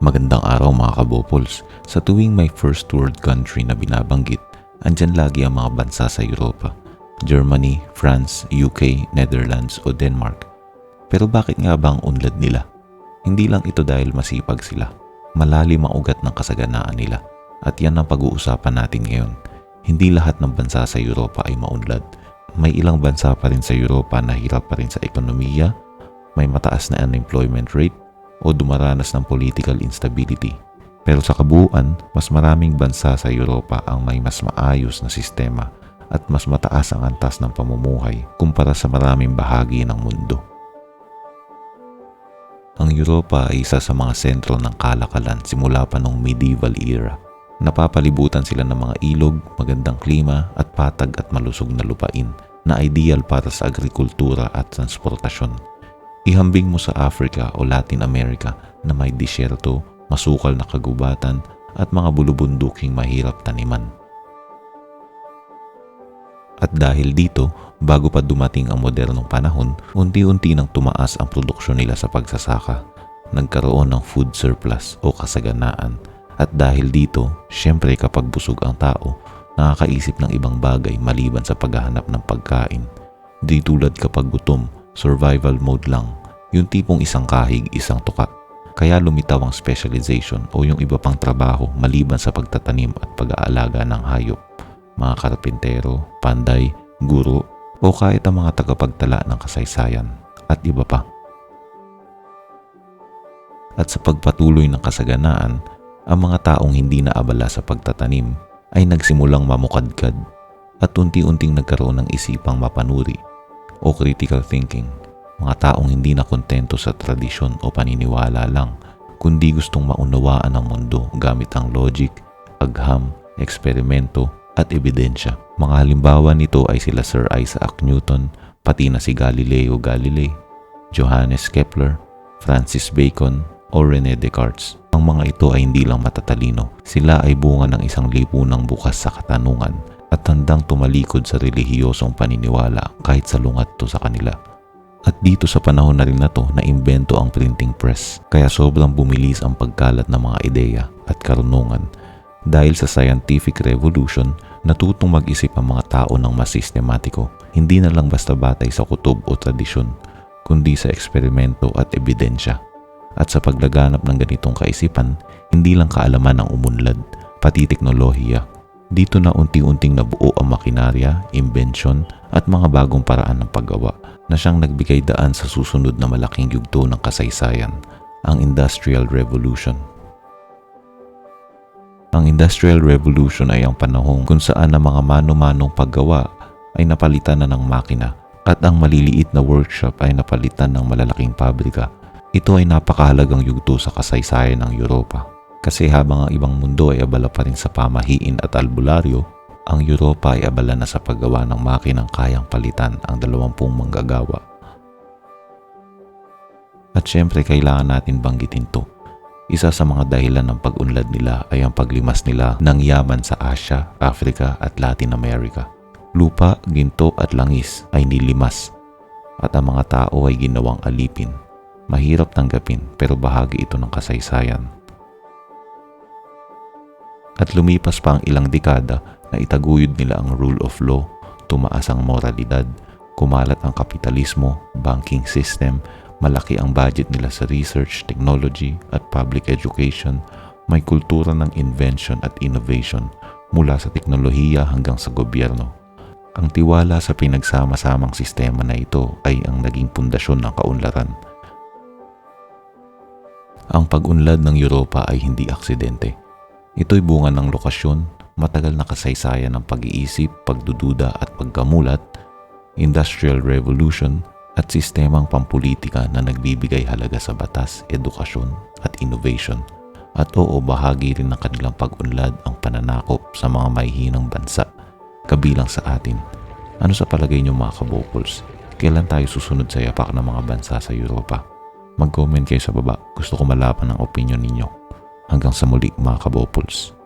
Magandang araw mga kabopols. Sa tuwing may first world country na binabanggit, andyan lagi ang mga bansa sa Europa. Germany, France, UK, Netherlands o Denmark. Pero bakit nga ba ang unlad nila? Hindi lang ito dahil masipag sila. Malalim ang ugat ng kasaganaan nila. At yan ang pag-uusapan natin ngayon. Hindi lahat ng bansa sa Europa ay maunlad. May ilang bansa pa rin sa Europa na hirap pa rin sa ekonomiya, may mataas na unemployment rate, o dumaranas ng political instability. Pero sa kabuuan, mas maraming bansa sa Europa ang may mas maayos na sistema at mas mataas ang antas ng pamumuhay kumpara sa maraming bahagi ng mundo. Ang Europa ay isa sa mga sentro ng kalakalan simula pa noong medieval era. Napapalibutan sila ng mga ilog, magandang klima at patag at malusog na lupain na ideal para sa agrikultura at transportasyon. Ihambing mo sa Africa o Latin America na may disyerto, masukal na kagubatan at mga bulubunduking mahirap taniman. At dahil dito, bago pa dumating ang modernong panahon, unti-unti nang tumaas ang produksyon nila sa pagsasaka. Nagkaroon ng food surplus o kasaganaan. At dahil dito, syempre kapag busog ang tao, nakakaisip ng ibang bagay maliban sa paghahanap ng pagkain. Di tulad kapag gutom, survival mode lang. Yung tipong isang kahig, isang tuka. Kaya lumitaw ang specialization o yung iba pang trabaho maliban sa pagtatanim at pag-aalaga ng hayop. Mga karpintero, panday, guro, o kahit ang mga tagapagtala ng kasaysayan at iba pa. At sa pagpatuloy ng kasaganaan, ang mga taong hindi naabala sa pagtatanim ay nagsimulang mamukadkad at unti-unting nagkaroon ng isipang mapanuri o critical thinking. Mga taong hindi na kontento sa tradisyon o paniniwala lang, kundi gustong maunawaan ang mundo gamit ang logic, agham, eksperimento at ebidensya. Mga halimbawa nito ay sila Sir Isaac Newton, pati na si Galileo Galilei, Johannes Kepler, Francis Bacon o Rene Descartes. Ang mga ito ay hindi lang matatalino, sila ay bunga ng isang lipunang bukas sa katanungan at handang tumalikod sa relihiyosong paniniwala kahit salungat to sa kanila. At dito sa panahon na rin na to na imbento ang printing press kaya sobrang bumilis ang pagkalat ng mga ideya at karunungan. Dahil sa scientific revolution, natutong mag-isip ang mga tao ng mas sistematiko, hindi na lang basta batay sa kutob o tradisyon, kundi sa eksperimento at ebidensya. At sa paglaganap ng ganitong kaisipan, hindi lang kaalaman ang umunlad, pati teknolohiya dito na unti-unting nabuo ang makinarya, imbensyon at mga bagong paraan ng paggawa na siyang nagbigay daan sa susunod na malaking yugto ng kasaysayan, ang Industrial Revolution. Ang Industrial Revolution ay ang panahon kung saan ang mga mano-manong paggawa ay napalitan na ng makina at ang maliliit na workshop ay napalitan ng malalaking pabrika. Ito ay napakahalagang yugto sa kasaysayan ng Europa. Kasi habang ang ibang mundo ay abala pa rin sa pamahiin at albularyo, ang Europa ay abala na sa paggawa ng makinang kayang palitan ang dalawampung manggagawa. At syempre kailangan natin banggitin to. Isa sa mga dahilan ng pag-unlad nila ay ang paglimas nila ng yaman sa Asia, Africa at Latin America. Lupa, ginto at langis ay nilimas at ang mga tao ay ginawang alipin. Mahirap tanggapin pero bahagi ito ng kasaysayan at lumipas pa ang ilang dekada na itaguyod nila ang rule of law, tumaas ang moralidad, kumalat ang kapitalismo, banking system, malaki ang budget nila sa research, technology at public education, may kultura ng invention at innovation mula sa teknolohiya hanggang sa gobyerno. Ang tiwala sa pinagsama-samang sistema na ito ay ang naging pundasyon ng kaunlaran. Ang pag-unlad ng Europa ay hindi aksidente Ito'y bunga ng lokasyon, matagal na kasaysayan ng pag-iisip, pagdududa at pagkamulat, industrial revolution at sistemang pampolitika na nagbibigay halaga sa batas, edukasyon at innovation. At oo, bahagi rin ng kanilang pag-unlad ang pananakop sa mga mahihinang bansa, kabilang sa atin. Ano sa palagay niyo mga kabopols? Kailan tayo susunod sa yapak ng mga bansa sa Europa? Mag-comment kayo sa baba. Gusto ko malaman ang opinion ninyo. Hanggang sa muli mga kabopols.